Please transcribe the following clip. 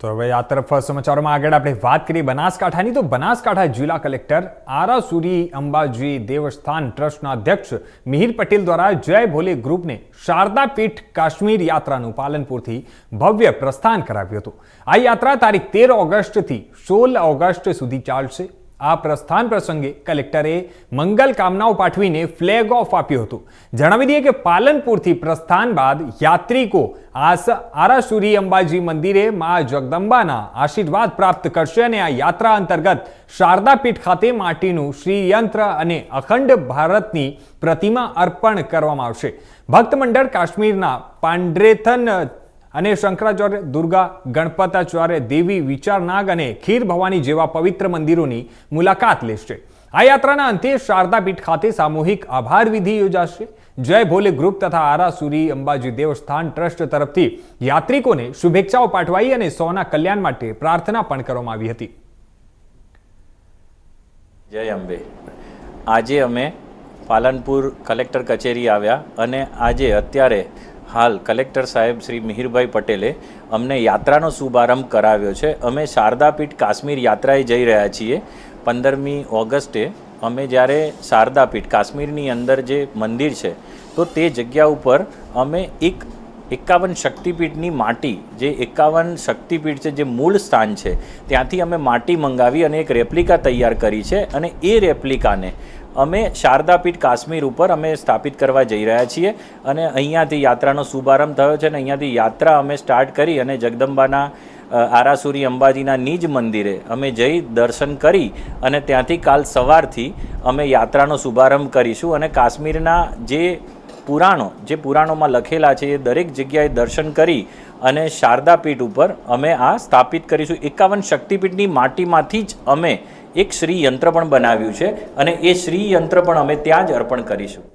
તો હવે આ તરફ સમાચારોમાં આગળ આપણે વાત કરીએ બનાસકાંઠાની. તો બનાસકાંઠા જિલ્લા કલેક્ટર આરાસુરી અંબાજી દેવસ્થાન ટ્રસ્ટના અધ્યક્ષ મિહિર પટેલ દ્વારા જય ભોલે ગ્રુપને શારદા પીઠ કાશ્મીર યાત્રાનું પાલનપુરથી ભવ્ય પ્રસ્થાન કરાવ્યું હતું. આ યાત્રા તારીખ તેર ઓગસ્ટથી સોળ ઓગસ્ટ સુધી ચાલશે. આ પ્રસ્થાન પ્રસંગે કલેક્ટરે મંગલ કામનાઓ પાઠવીને ફ્લેગ ઓફ આપ્યું હતું. જણાવી દઈએ કે પાલનપુરથી પ્રસ્થાન બાદ યાત્રિકો આસ આરાસુરી અંબાજી મંદિરે મા જગદંબાના આશીર્વાદ પ્રાપ્ત કરશે અને આ યાત્રા અંતર્ગત શારદાપીઠ ખાતે માટીનું શ્રીયંત્ર અને અખંડ ભારતની પ્રતિમા અર્પણ કરવામાં આવશે. ભક્ત મંડળ કાશ્મીરના પાંડ્રેથન અને શંકરાચાર્ય દુર્ગા, ગણપતાચાર્ય દેવી, વિચારનાગ અને ખીર ભવાની જેવા પવિત્ર મંદિરોની મુલાકાત લેશે. આ યાત્રાના અંતે શારદાપીઠ ખાતે સામૂહિક આભાર વિધિ યોજાશે. જય ભોલે ગ્રુપ તથા આરાસુરી અંબાજી દેવસ્થાન ટ્રસ્ટ તરફથી યાત્રિકોને શુભેચ્છાઓ પાઠવાઈ અને સૌના કલ્યાણ માટે પ્રાર્થના પણ કરવામાં આવી હતી. જય અંબે. આજે અમે પાલનપુર કલેક્ટર કચેરી આવ્યા અને આજે અત્યારે હાલ કલેક્ટર સાહેબ શ્રી મિહિરભાઈ પટેલે અમને યાત્રાનો શુભારંભ કરાવ્યો છે. અમે શારદાપીઠ કાશ્મીર યાત્રાએ જઈ રહ્યા છીએ. પંદરમી ઓગસ્ટે અમે જ્યારે શારદાપીઠ કાશ્મીરની અંદર જે મંદિર છે, તો તે જગ્યા ઉપર અમે એક એકાવન શક્તિપીઠની માટી, જે એકાવન શક્તિપીઠ છે, જે મૂળ સ્થાન છે, ત્યાંથી અમે માટી મંગાવી અને એક રેપ્લિકા તૈયાર કરી છે અને એ રેપ્લિકાને અમે શારદાપીઠ કાશ્મીર ઉપર અમે સ્થાપિત કરવા જઈ રહ્યા છીએ અને અહીંયાથી યાત્રાનો શુભારંભ થયો છે અને અહીંયાથી યાત્રા અમે સ્ટાર્ટ કરી અને જગદંબાના આરાસુરી અંબાજીના નિજ મંદિરે અમે જઈ દર્શન કરી અને ત્યાંથી કાલ સવારથી અમે યાત્રાનો શુભારંભ કરીશું અને કાશ્મીરના જે પુરાણો, જે પુરાણોમાં લખેલા છે, એ દરેક જગ્યાએ દર્શન કરી અને શારદાપીઠ ઉપર અમે આ સ્થાપિત કરીશું. એકાવન શક્તિપીઠની માટીમાંથી જ અમે એક શ્રી યંત્ર પણ બનાવ્યું છે અને એ શ્રી યંત્ર પણ અમે ત્યાં જ અર્પણ કરીશું.